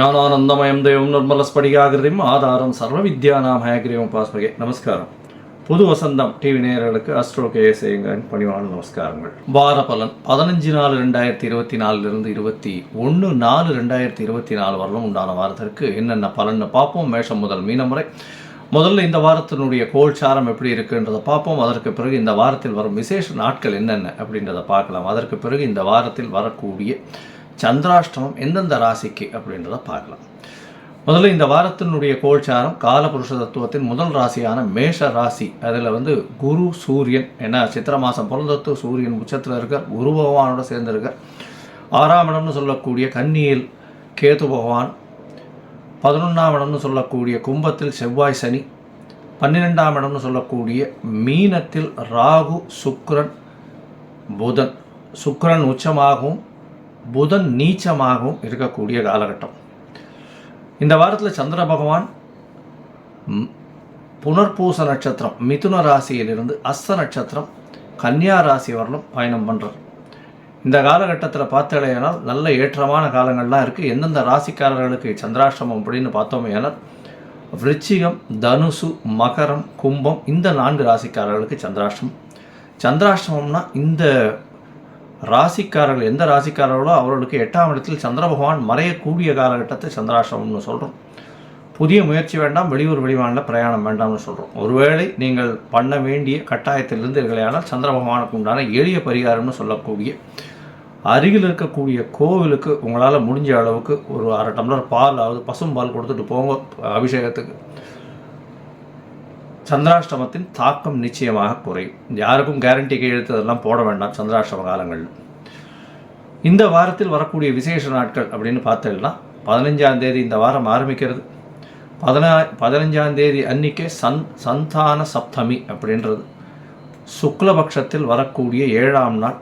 ஞானானந்தமயம் தெய்வம் நிர்மலஸ்படிகாகிருதியும் ஆதாரம் சர்வ வித்யா நாம் ஹயகிரியம் பாஸ்மகே நமஸ்காரம். புது வசந்தம் டிவி நேயர்களுக்கு அஸ்ட்ரோ கேஎஸ் ஐயங்கரின் பணிவான நமஸ்காரங்கள். வார பலன் பதினஞ்சு நாலு ரெண்டாயிரத்தி இருபத்தி நாலுலேருந்து இருபத்தி ஒன்று நாலு ரெண்டாயிரத்தி இருபத்தி நாலு வரலும் உண்டான வாரத்திற்கு என்னென்ன பலன்னு பார்ப்போம். மேஷம் முதல் மீனம் வரை. முதல்ல இந்த வாரத்தினுடைய கோல்சாரம் எப்படி இருக்குன்றதை பார்ப்போம். அதற்கு பிறகு இந்த வாரத்தில் வரும் விசேஷ நாட்கள் என்னென்ன அப்படின்றத பார்க்கலாம். அதற்கு பிறகு இந்த வாரத்தில் வரக்கூடிய சந்திராஷ்டமம் எந்தெந்த ராசிக்கு அப்படின்றத பார்க்கலாம். முதல்ல இந்த வாரத்தினுடைய கோல்சாரம் காலபுருஷ தத்துவத்தின் முதல் ராசியான மேஷ ராசி. அதில் வந்து குரு சூரியன் ஏன்னா சித்திர மாதம் பிறந்தத்து சூரியன் உச்சத்தில் இருக்கார் குரு பகவானோட சேர்ந்திருக்கார். ஆறாம் இடம்னு சொல்லக்கூடிய கன்னியில் கேது பகவான் பதினொன்றாம் இடம்னு சொல்லக்கூடிய கும்பத்தில் செவ்வாய் சனி பன்னிரெண்டாம் இடம்னு சொல்லக்கூடிய மீனத்தில் ராகு சுக்ரன் புதன். சுக்ரன் உச்சமாகவும் புதன் நீச்சமாகவும் இருக்கக்கூடிய காலகட்டம். இந்த வாரத்தில் சந்திர பகவான் புனர்பூச நட்சத்திரம் மிதுன ராசியிலிருந்து அஸ்த நட்சத்திரம் கன்னியா ராசி வரலும் பயணம் பண்ணுறார் இந்த காலகட்டத்தில் பார்த்தடையானால் நல்ல ஏற்றமான காலங்கள்லாம் இருக்குது எந்தெந்த ராசிக்காரர்களுக்கு சந்திராஷ்டமம் அப்படின்னு பார்த்தோமே ஆனால் விருச்சிகம் தனுசு மகரம் கும்பம் இந்த நான்கு ராசிக்காரர்களுக்கு சந்திராஷ்டமம். சந்திராஷ்டமம்னா இந்த ராசிக்காரர்கள் எந்த ராசிக்காரர்களோ அவர்களுக்கு எட்டாம் இடத்தில் சந்திர பகவான் மறையக்கூடிய காலகட்டத்தை சந்திராசிரமம்னு சொல்கிறோம் புதிய முயற்சி வேண்டாம் வெளியூர் வெளிமாநில பிரயாணம் வேண்டாம்னு சொல்கிறோம் ஒருவேளை நீங்கள் பண்ண வேண்டிய கட்டாயத்தில் இருந்தீர்களேயானால் சந்திர பகவானுக்கு உண்டான எளிய பரிகாரம்னு சொல்லக்கூடிய அருகில் இருக்கக்கூடிய கோவிலுக்கு உங்களால் முடிஞ்ச அளவுக்கு ஒரு அரை டம்ளர் பால் அதாவது பசும்பால் கொடுத்துட்டு போங்க அபிஷேகத்துக்கு. சந்திராஷ்டமத்தின் தாக்கம் நிச்சயமாக குறையும். யாருக்கும் கேரண்டி கையெழுத்து அதெல்லாம் போட வேண்டாம் சந்திராஷ்டம காலங்களில். இந்த வாரத்தில் வரக்கூடிய விசேஷ நாட்கள் அப்படின்னு பார்த்தோம்னா பதினஞ்சாம் தேதி இந்த வாரம் ஆரம்பிக்கிறது. பதினா பதினஞ்சாம் தேதி அன்னிக்கே சந் சந்தான சப்தமி அப்படின்றது. சுக்லபக்ஷத்தில் வரக்கூடிய ஏழாம் நாள்.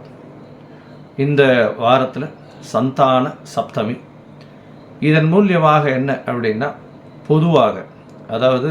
இந்த வாரத்தில் சந்தான சப்தமி. இதன் மூலியமாக என்ன அப்படின்னா பொதுவாக அதாவது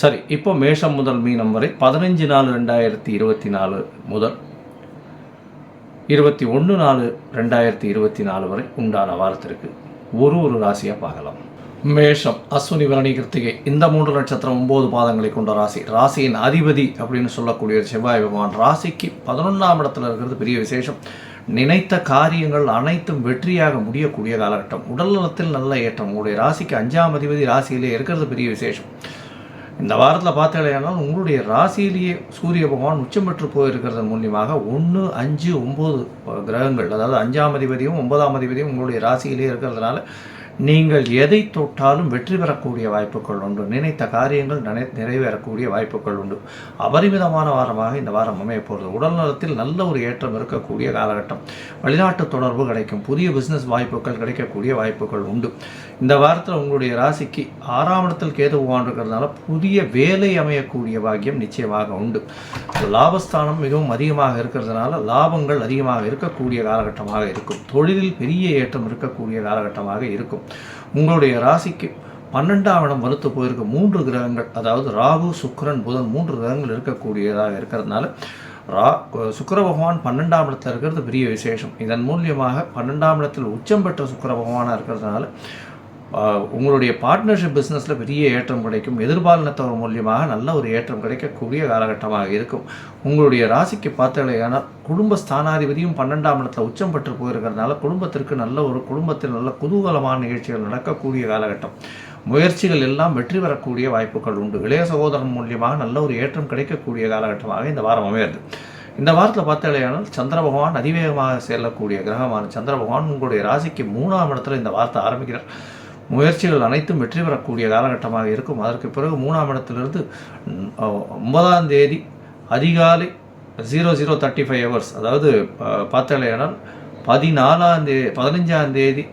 சரி இப்போ மேஷம் முதல் மீனம் வரை பதினஞ்சு நாலு ரெண்டாயிரத்தி இருபத்தி நாலு முதல் இருபத்தி ஒன்று நாலு ரெண்டாயிரத்தி இருபத்தி நாலு வரை உண்டான வாரத்திற்கு ஒரு ஒரு ராசியாக பார்க்கலாம். மேஷம் அஸ்வினி வரணி கிருத்திகை இந்த மூன்று நட்சத்திரம் ஒன்பது பாதங்களை கொண்ட ராசி. ராசியின் அதிபதி அப்படின்னு சொல்லக்கூடிய செவ்வாய் பகவான் ராசிக்கு பதினொன்றாம் இடத்துல இருக்கிறது பெரிய விசேஷம். நினைத்த காரியங்கள் அனைத்தும் வெற்றியாக முடியக்கூடிய காலகட்டம். உடல் நலத்தில் நல்ல ஏற்றம். உங்களுடைய ராசிக்கு அஞ்சாம் அதிபதி ராசியிலே இருக்கிறது பெரிய விசேஷம். இந்த வாரத்தில் பார்த்தீங்கன்னா உங்களுடைய ராசியிலேயே சூரிய பகவான் உச்சம் பெற்று போயிருக்கிறது மூலியமாக ஒன்று அஞ்சு ஒம்பது கிரகங்கள் அதாவது அஞ்சாம் அதிபதியும் ஒன்பதாம் அதிபதியும் உங்களுடைய ராசியிலேயே இருக்கிறதுனால நீங்கள் எதை தொட்டாலும் வெற்றி பெறக்கூடிய வாய்ப்புகள் உண்டு. நினைத்த காரியங்கள் நினை நிறைவேறக்கூடிய வாய்ப்புகள் உண்டு. அபரிமிதமான வாரமாக இந்த வாரம் அமையப்போகிறது உடல் நலத்தில் நல்ல ஒரு ஏற்றம் இருக்கக்கூடிய காலகட்டம். வெளிநாட்டு தொடர்பு கிடைக்கும். புதிய பிஸ்னஸ் வாய்ப்புகள் கிடைக்கக்கூடிய வாய்ப்புகள் உண்டு. இந்த வாரத்தில் உங்களுடைய ராசிக்கு ஆறாம் இடத்தில் கேது பகவான் இருக்கிறதுனால புதிய வேலை அமையக்கூடிய பாக்கியம் நிச்சயமாக உண்டு. லாபஸ்தானம் மிகவும் அதிகமாக இருக்கிறதுனால லாபங்கள் அதிகமாக இருக்கக்கூடிய காலகட்டமாக இருக்கும். தொழிலில் பெரிய ஏற்றம் இருக்கக்கூடிய காலகட்டமாக இருக்கும். உங்களுடைய ராசிக்கு பன்னெண்டாம் இடம் வலுத்து போயிருக்க மூன்று கிரகங்கள் அதாவது ராகு சுக்கரன் புதன் மூன்று கிரகங்கள் இருக்கக்கூடியதாக இருக்கிறதுனால ரா சுக்கர பகவான் பன்னெண்டாம் இடத்தில் இருக்கிறது பெரிய விசேஷம். இதன் மூலியமாக பன்னெண்டாம் இடத்தில் உச்சம் பெற்ற சுக்கர பகவானாக இருக்கிறதுனால உங்களுடைய பார்ட்னர்ஷிப் பிஸ்னஸில் பெரிய ஏற்றம் கிடைக்கும். எதிர்பாலினத்தவர் மூலியமாக நல்ல ஒரு ஏற்றம் கிடைக்கக்கூடிய காலகட்டமாக இருக்கும். உங்களுடைய ராசிக்கு பார்த்தாலேயான குடும்ப ஸ்தானாதிபதியும் பன்னெண்டாம் இடத்துல உச்சம் பெற்று போயிருக்கிறதுனால குடும்பத்திற்கு நல்ல ஒரு குடும்பத்தில் நல்ல குதூகலமான நிகழ்ச்சிகள் நடக்கக்கூடிய காலகட்டம். முயற்சிகள் எல்லாம் வெற்றி பெறக்கூடிய வாய்ப்புகள் உண்டு. இளைய சகோதரன் மூலியமாக நல்ல ஒரு ஏற்றம் கிடைக்கக்கூடிய காலகட்டமாக இந்த வாரம் அமையாது இந்த வாரத்தில் பார்த்தாலேயானால் சந்திர பகவான் அதிவேகமாக செல்லக்கூடிய கிரகமான சந்திர பகவான் உங்களுடைய ராசிக்கு மூணாம் இடத்துல இந்த வார்த்தை ஆரம்பிக்கிறார். முயற்சிகள் அனைத்தும் வெற்றி பெறக்கூடிய காலகட்டமாக இருக்கும். அதற்கு பிறகு மூணாம் இடத்திலிருந்து ஒன்பதாம் தேதி அதிகாலை zero zero thirty five hours அதாவது அஹ், பார்த்தாலேயானால் பதினாலாம் தேதி பதினஞ்சாம் தேதி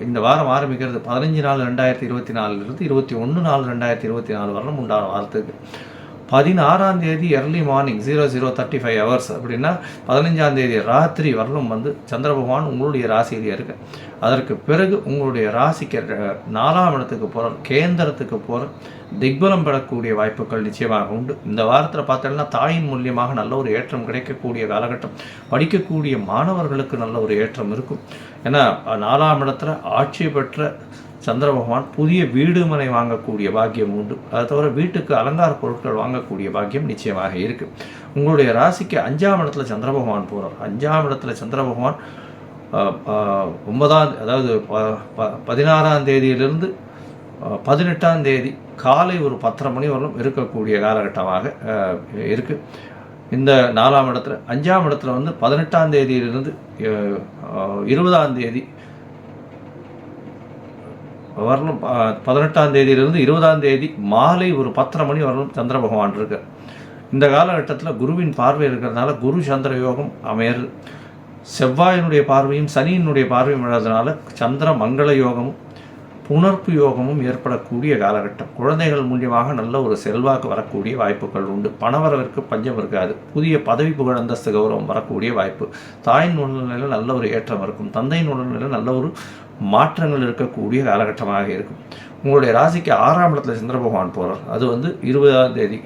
இந்த வாரம் ஆரம்பிக்கிறது பதினஞ்சு நாலு ரெண்டாயிரத்தி இருபத்தி நாலுலேருந்து இருபத்தி ஒன்று நாலு ரெண்டாயிரத்தி இருபத்தி நாலு வரலும் உண்டான வாரத்துக்கு. பதினாறாம் தேதி early morning zero zero thirty five hours அப்படின்னா பதினஞ்சாம் தேதி ராத்திரி வரலும் வந்து சந்திர பகவான் உங்களுடைய ராசியிலே இருக்கு அதற்கு பிறகு உங்களுடைய ராசிக்கு நாலாம் இடத்துக்கு போகிற கேந்திரத்துக்கு போகிற திக்பலம் பெறக்கூடிய வாய்ப்புகள் நிச்சயமாக உண்டு. இந்த வாரத்தில் பார்த்தோம்னா தாயின் மூலியமாக நல்ல ஒரு ஏற்றம் கிடைக்கக்கூடிய காலகட்டம். படிக்கக்கூடிய மாணவர்களுக்கு நல்ல ஒரு ஏற்றம் இருக்கும். ஏன்னா நாலாம் இடத்துல ஆட்சி பெற்ற சந்திர பகவான் புதிய வீடு மனை வாங்கக்கூடிய பாக்கியம் உண்டு. அதை தவிர வீட்டுக்கு அலங்கார பொருட்கள் வாங்கக்கூடிய பாக்கியம் நிச்சயமாக இருக்கு. உங்களுடைய ராசிக்கு அஞ்சாம் இடத்துல சந்திர பகவான் போகிறார் அஞ்சாம் இடத்துல சந்திர பகவான் ஒன்பதாம் அதாவது ப- ப- பதினாறாம் தேதியிலிருந்து பதினெட்டாம் தேதி காலை ஒரு பத்தரை மணி வரலும் இருக்கக்கூடிய காலகட்டமாக இருக்குது இருக்கு. இந்த நாலாம் இடத்துல அஞ்சாம் இடத்துல வந்து பதினெட்டாம் தேதியிலிருந்து இருபதாம் தேதி வரணும் பதினெட்டாம் தேதியிலிருந்து இருபதாம் தேதி மாலை ஒரு பத்தரை மணி வரணும் சந்திர பகவான் இருக்கு. இந்த காலகட்டத்தில் குருவின் பார்வை இருக்கிறதுனால குரு சந்திர யோகம் அமையறது. செவ்வாயினுடைய பார்வையும் சனியினுடைய பார்வையும் விழாதனால சந்திர மங்கள யோகமும் புணர்ப்பு யோகமும் ஏற்படக்கூடிய காலகட்டம். குழந்தைகள் மூலியமாக நல்ல ஒரு செல்வாக்கு வரக்கூடிய வாய்ப்புகள் உண்டு. பணவரவிற்கு பஞ்சம் இருக்காது. புதிய பதவி புகழ் அந்தஸ்து கௌரவம் வரக்கூடிய வாய்ப்பு. தாயின் உடல்நிலையில் நல்ல ஒரு ஏற்றம் இருக்கும். தந்தையின் உடல்நிலையில் நல்ல ஒரு மாற்றங்கள் இருக்கக்கூடிய காலகட்டமாக இருக்கும். உங்களுடைய ராசிக்கு ஆறாம் இடத்துல சந்திர பகவான் போகிறார் அது வந்து இருபதாம் தேதி.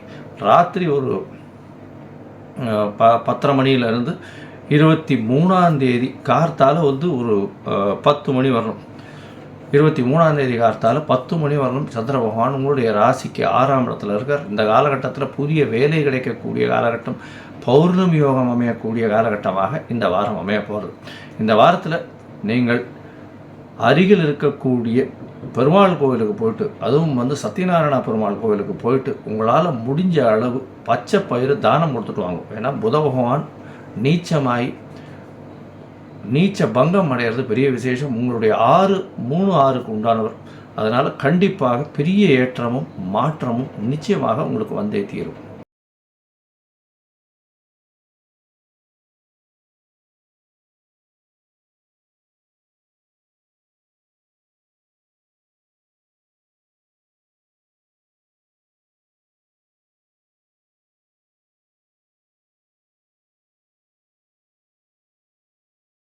ராத்திரி ஒரு ப பத்தரை மணியிலேருந்து இருபத்தி மூணாம் தேதி. கார்த்தால வந்து ஒரு பத்து மணி வரணும். இருபத்தி மூணாம் தேதி கார்த்தால பத்து மணி வரணும் சந்திர பகவான் உங்களுடைய ராசிக்கு ஆறாம் இடத்துல இருக்கார். இந்த காலகட்டத்தில் புதிய வேலை கிடைக்கக்கூடிய காலகட்டம் பௌர்ணமி யோகம் அமையக்கூடிய காலகட்டமாக இந்த வாரம் அமைய போகிறது இந்த வாரத்தில் நீங்கள் அருகில் இருக்கக்கூடிய பெருமாள் கோவிலுக்கு போயிட்டு அதுவும் வந்து சத்யநாராயண பெருமாள் கோவிலுக்கு போயிட்டு உங்களால் முடிஞ்ச அளவு பச்சை பயிறு தானம் கொடுத்துட்டு வாங்க. ஏன்னா புத பகவான் நீச்சமாய் நீச்ச பங்கம் அடையிறது பெரிய விசேஷம். உங்களுடைய ஆறு மூணு ஆறுக்கு உண்டானவர். அதனால் கண்டிப்பாக பெரிய ஏற்றமும் மாற்றமும் நிச்சயமாக உங்களுக்கு வந்தே தீரும்.